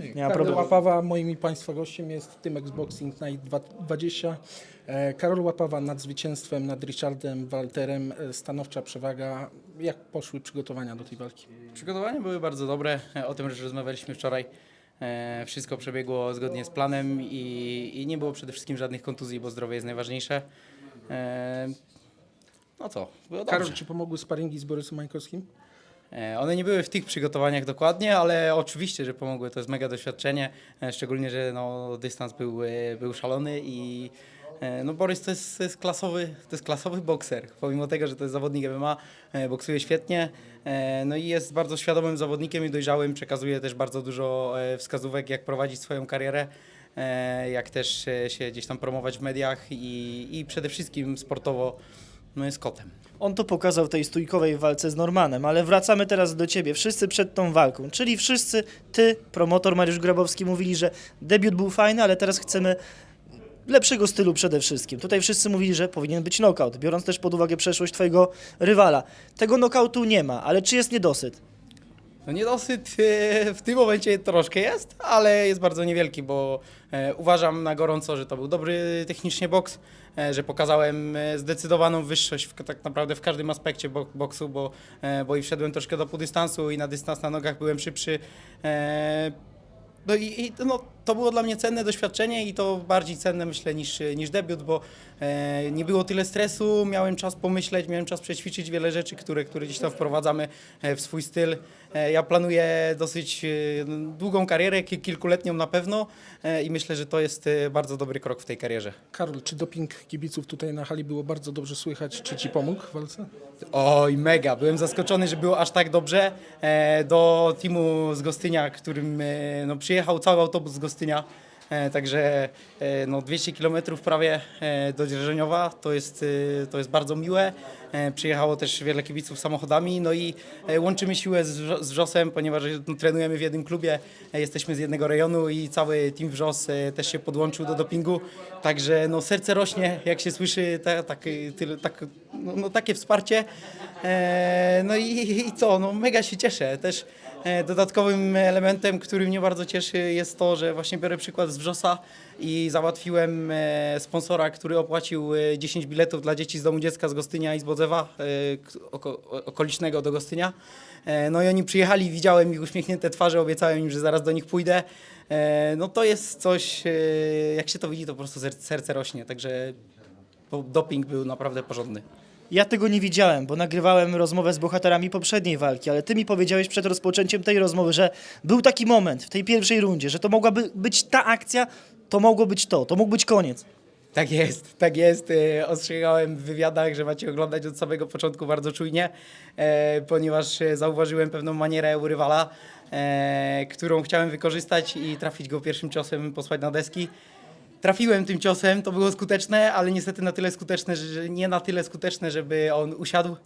nie ma Karol problemu. Łapawa, moim i Państwa gościem jest Tymek z Boxing Night 20. E, Karol Łapawa nad zwycięstwem nad Richardem Walterem, e, stanowcza przewaga. Jak poszły przygotowania do tej walki? Przygotowania były bardzo dobre. E, O tym już rozmawialiśmy wczoraj. E, Wszystko przebiegło zgodnie z planem i, i nie było przede wszystkim żadnych kontuzji, bo zdrowie jest najważniejsze. E, No co, było dobrze. Karol, czy pomogły sparingi z Borysem Mańkowskim? E, One nie były w tych przygotowaniach dokładnie, ale oczywiście, że pomogły. To jest mega doświadczenie, e, szczególnie, że no, dystans był, e, był szalony i no, Borys to jest, to, jest klasowy, to jest klasowy bokser. Pomimo tego, że to jest zawodnik MMA, boksuje świetnie, no i jest bardzo świadomym zawodnikiem i dojrzałym. Przekazuje też bardzo dużo wskazówek, jak prowadzić swoją karierę. Jak też się gdzieś tam promować w mediach i, i przede wszystkim sportowo no jest kotem. On to pokazał tej stójkowej walce z Normanem, ale wracamy teraz do ciebie. Wszyscy przed tą walką, czyli wszyscy, ty, promotor Mariusz Grabowski, mówili, że debiut był fajny, ale teraz chcemy lepszego stylu przede wszystkim. Tutaj wszyscy mówili, że powinien być knockout, biorąc też pod uwagę przeszłość twojego rywala. Tego knockoutu nie ma, ale czy jest niedosyt? No niedosyt e, w tym momencie troszkę jest, ale jest bardzo niewielki, bo e, uważam na gorąco, że to był dobry technicznie boks, e, że pokazałem zdecydowaną wyższość w, tak naprawdę w każdym aspekcie bo, boksu, bo, bo i wszedłem troszkę do półdystansu i na dystans na nogach byłem szybszy. No i, i no, to było dla mnie cenne doświadczenie i to bardziej cenne myślę niż, niż debiut, bo e, nie było tyle stresu, miałem czas pomyśleć, miałem czas przećwiczyć wiele rzeczy, które, które gdzieś tam wprowadzamy e, w swój styl. E, ja planuję dosyć e, długą karierę, ki- kilkuletnią na pewno e, i myślę, że to jest e, bardzo dobry krok w tej karierze. Karol, czy doping kibiców tutaj na hali było bardzo dobrze słychać? Czy Ci pomógł w walce? Oj, mega. Byłem zaskoczony, że było aż tak dobrze. E, do teamu z Gostynia, którym e, no, przyjechał cały autobus z Gostynia. E, także e, no, 200 km prawie e, do Dzierżoniowa, to jest, to jest bardzo miłe. Przyjechało też wiele kibiców samochodami, no i łączymy siłę z, z Wrzosem, ponieważ no, trenujemy w jednym klubie, jesteśmy z jednego rejonu i cały team Wrzos też się podłączył do dopingu. Także no, serce rośnie, jak się słyszy ta, tak, tyle, tak, no, no, takie wsparcie. E, no i, i co, no mega się cieszę. Też dodatkowym elementem, który mnie bardzo cieszy jest to, że właśnie biorę przykład z Wrzosa i załatwiłem e, sponsora, który opłacił e, 10 biletów dla dzieci z domu dziecka z Gostynia i z Bodzewa, e, okolicznego do Gostynia. E, no i oni przyjechali, widziałem ich uśmiechnięte twarze, obiecałem im, że zaraz do nich pójdę. E, no to jest coś, e, jak się to widzi, to po prostu ser- serce rośnie, także doping był naprawdę porządny. Ja tego nie widziałem, bo nagrywałem rozmowę z bohaterami poprzedniej walki, ale ty mi powiedziałeś przed rozpoczęciem tej rozmowy, że był taki moment w tej pierwszej rundzie, że to mogłaby być ta akcja, to mogło być to, to mógł być koniec. Tak jest, tak jest. E, Ostrzegałem w wywiadach, że macie oglądać od samego początku bardzo czujnie, e, ponieważ e, zauważyłem pewną manierę u rywala, którą chciałem wykorzystać i trafić go pierwszym ciosem, posłać na deski. Trafiłem tym ciosem, to było skuteczne, ale niestety na tyle skuteczne, że nie na tyle skuteczne, żeby on usiadł.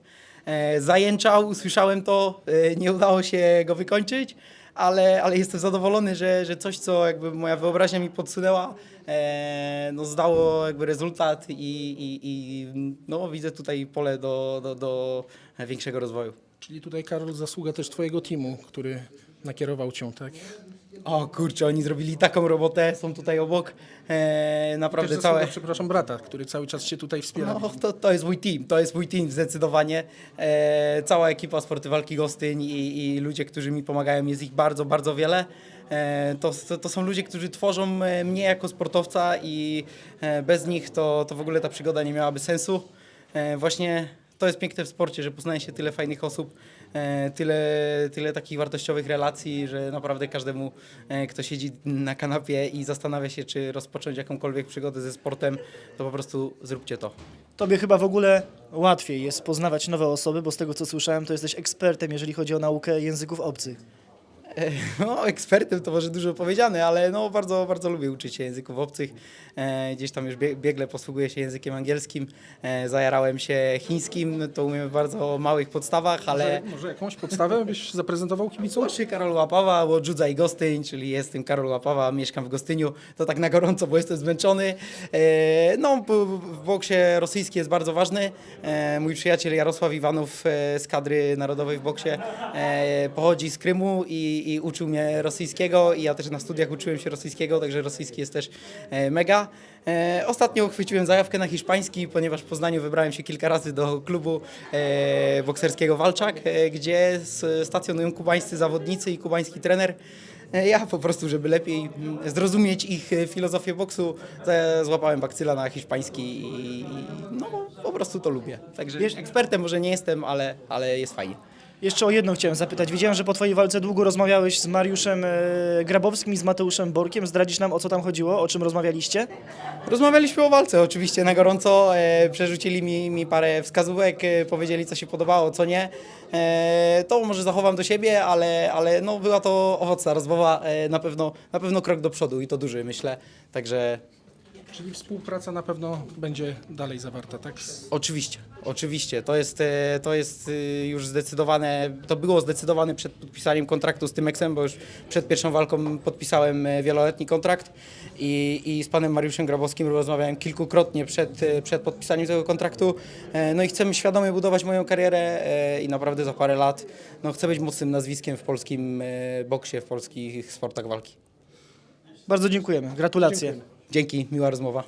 E, zajęczał, usłyszałem to, e, nie udało się go wykończyć, ale, ale jestem zadowolony, że, że coś, co jakby moja wyobraźnia mi podsunęła, e, no zdało jakby rezultat i, i, i no, widzę tutaj pole do, do, do większego rozwoju. Czyli tutaj, Karol, zasługa też Twojego teamu, który nakierował Cię, tak? O kurczę, oni zrobili taką robotę, są tutaj obok, e, naprawdę Też zasługa, całe... przepraszam, brata, który cały czas Cię tutaj wspiera. No, to, to jest mój team, to jest mój team zdecydowanie. E, cała ekipa Sporty Walki Gostyń i, i ludzie, którzy mi pomagają, jest ich bardzo, bardzo wiele. E, to, to, to są ludzie, którzy tworzą e, mnie jako sportowca i e, bez nich to, to w ogóle ta przygoda nie miałaby sensu. E, właśnie to jest piękne w sporcie, że poznaje się tyle fajnych osób, tyle, tyle takich wartościowych relacji, że naprawdę każdemu, e, kto siedzi na kanapie i zastanawia się, czy rozpocząć jakąkolwiek przygodę ze sportem, to po prostu zróbcie to. Tobie chyba w ogóle łatwiej jest poznawać nowe osoby, bo z tego co słyszałem, to jesteś ekspertem, jeżeli chodzi o naukę języków obcych. No, ekspertem to może dużo powiedziane, ale no, bardzo, bardzo lubię uczyć się języków obcych. E, gdzieś tam już bie, biegle posługuję się językiem angielskim. E, zajarałem się chińskim, no to umiem w bardzo małych podstawach, ale... Może, może jakąś podstawę byś zaprezentował kibicom? Oczy Karol Łapawa, Łodżudza i Gostyń, czyli jestem Karol Łapawa, mieszkam w Gostyniu. To tak na gorąco, bo jestem zmęczony. E, No, w boksie rosyjski jest bardzo ważny. Mój przyjaciel Jarosław Iwanow z kadry narodowej w boksie pochodzi z Krymu i, i, uczył mnie rosyjskiego i ja też na studiach uczyłem się rosyjskiego, także rosyjski jest też e, mega. E, ostatnio chwyciłem zajawkę na hiszpański, ponieważ w Poznaniu wybrałem się kilka razy do klubu e, bokserskiego Walczak, gdzie stacjonują kubańscy zawodnicy i kubański trener. Ja po prostu, żeby lepiej mm, zrozumieć ich filozofię boksu, złapałem bakcyla na hiszpański i, no, po prostu to lubię. Także Wiesz- ekspertem może nie jestem, ale, ale jest fajnie. Jeszcze o jedno chciałem zapytać. Widziałem, że po twojej walce długo rozmawiałeś z Mariuszem e, Grabowskim i z Mateuszem Borkiem. Zdradzisz nam, o co tam chodziło, o czym rozmawialiście? Rozmawialiśmy o walce oczywiście na gorąco, e, przerzucili mi, mi parę wskazówek, e, powiedzieli co się podobało, co nie. E, to może zachowam do siebie, ale, ale no, była to owocna rozmowa, e, na, pewno, na pewno krok do przodu i to duży myślę, także Czyli współpraca na pewno będzie dalej zawarta, tak? Z- Oczywiście, oczywiście. To jest, e, to jest e, już zdecydowane, to było zdecydowane przed podpisaniem kontraktu z Tymexem, bo już przed pierwszą walką podpisałem e, wieloletni kontrakt i, i z panem Mariuszem Grabowskim rozmawiałem kilkukrotnie przed, e, przed podpisaniem tego kontraktu. E, No i chcemy świadomie budować moją karierę e, i naprawdę za parę lat no, chcę być mocnym nazwiskiem w polskim e, boksie, w polskich sportach walki. Bardzo dziękujemy. Gratulacje. Dzięki, miła rozmowa.